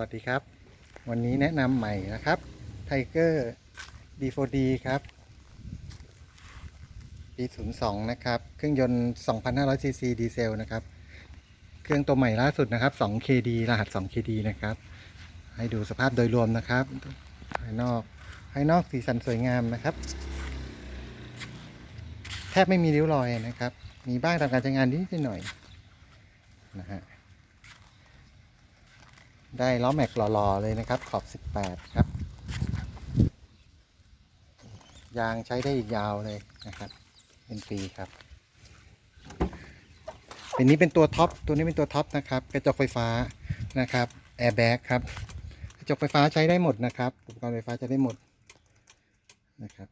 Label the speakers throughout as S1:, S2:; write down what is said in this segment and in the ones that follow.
S1: วัสดีครับ วันนี้แนะนำใหม่นะครับ Tiger D4D ครับ ปี 02 นะครับ เครื่องยนต์ 2,500 cc ดีเซลนะครับ เครื่องตัวใหม่ล่าสุดนะครับ 2 KD รหัส 2 KD นะครับ ให้ดูสภาพโดยรวมนะครับ ภายนอก ภายนอกสีสันสวยงามนะครับ แทบไม่มีริ้วรอยนะครับ มีบ้างตามการใช้งานนิดหน่อยนะฮะ ได้ล้อแม็กหล่อๆเลยนะครับ ขอบ 18 ครับ ยางใช้ได้อีกยาวเลยนะครับ เป็นปีครับเป็นนี้เป็นตัวท็อป ตัวนี้เป็นตัวท็อปนะครับ กระจกไฟฟ้านะครับแอร์แบ็กครับ กระจกไฟฟ้าใช้ได้หมดนะครับ อุปกรณ์ไฟฟ้าจะได้หมดนะครับ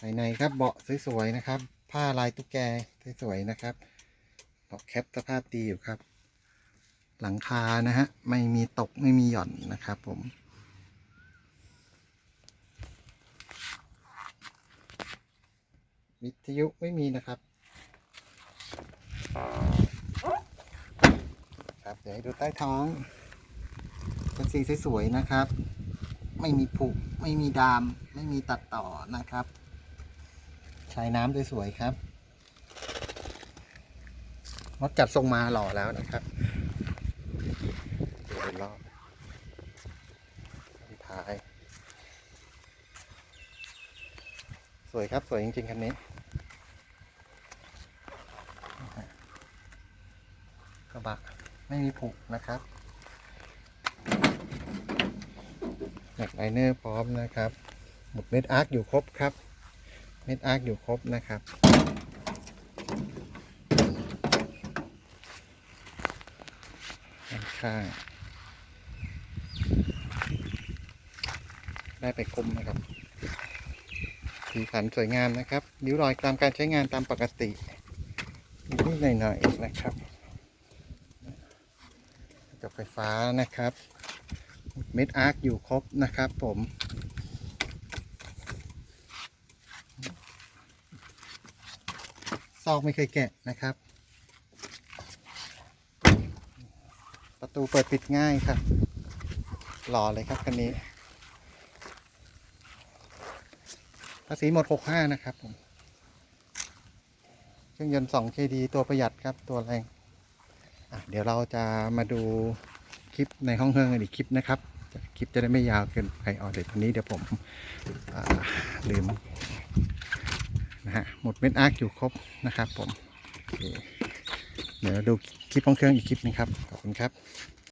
S1: ภายในครับเบาะสวยๆนะครับ ผ้าลายตุ๊กแกสวยๆนะครับเบาะแคปสภาพดีอยู่ครับ หลังคานะฮะ ไม่มีตกไม่มีหย่อนนะครับผม วิทยุไม่มีนะครับ ครับเดี๋ยวให้ดูใต้ท้องเป็นสีสวยๆนะครับ ไม่มีผุไม่มีดาม ไม่มีตัดต่อนะครับใช้น้ำสวยๆครับรถจัดทรงมาหล่อแล้วนะครับ ดูรอบท้าย สวยครับ สวยจริง ๆ คันนี้กระบะไม่มีผุนะครับแม็กไลเนอร์พร้อมนะครับ หมุดเม็ดอาร์คอยู่ครบครับ เม็ดอาร์คอยู่ครบนะครับ ข้าง ได้ไปคมนะครับสีสันสวยงามนะครับนิ้วรอยตามการใช้งานตามปกตินิดหน่อยๆนะครับกระจกไฟฟ้านะครับ เม็ดอาร์คอยู่ครบนะครับผมซอกไม่เคยแกะนะครับ ประตูเปิดปิดง่ายครับหล่อเลยครับคันนี้ ภาษีหมด65นะครับผมเครื่องยนต์2 KD ตัวประหยัดครับตัวแรงอะเดี๋ยวเราจะมาดูคลิปในห้องเครื่องกันอีกคลิปนะครับ คลิปจะได้ไม่ยาวเกินไปอ๋อเดี๋ยวตอนนี้เดี๋ยวผมอ่าลืมนะฮะหมดเม็ดอาร์คอยู่ครบนะครับผมเเดี๋ยวดูคลิปห้องเครื่องอีกคลิปนึงครับ ขอบคุณครับ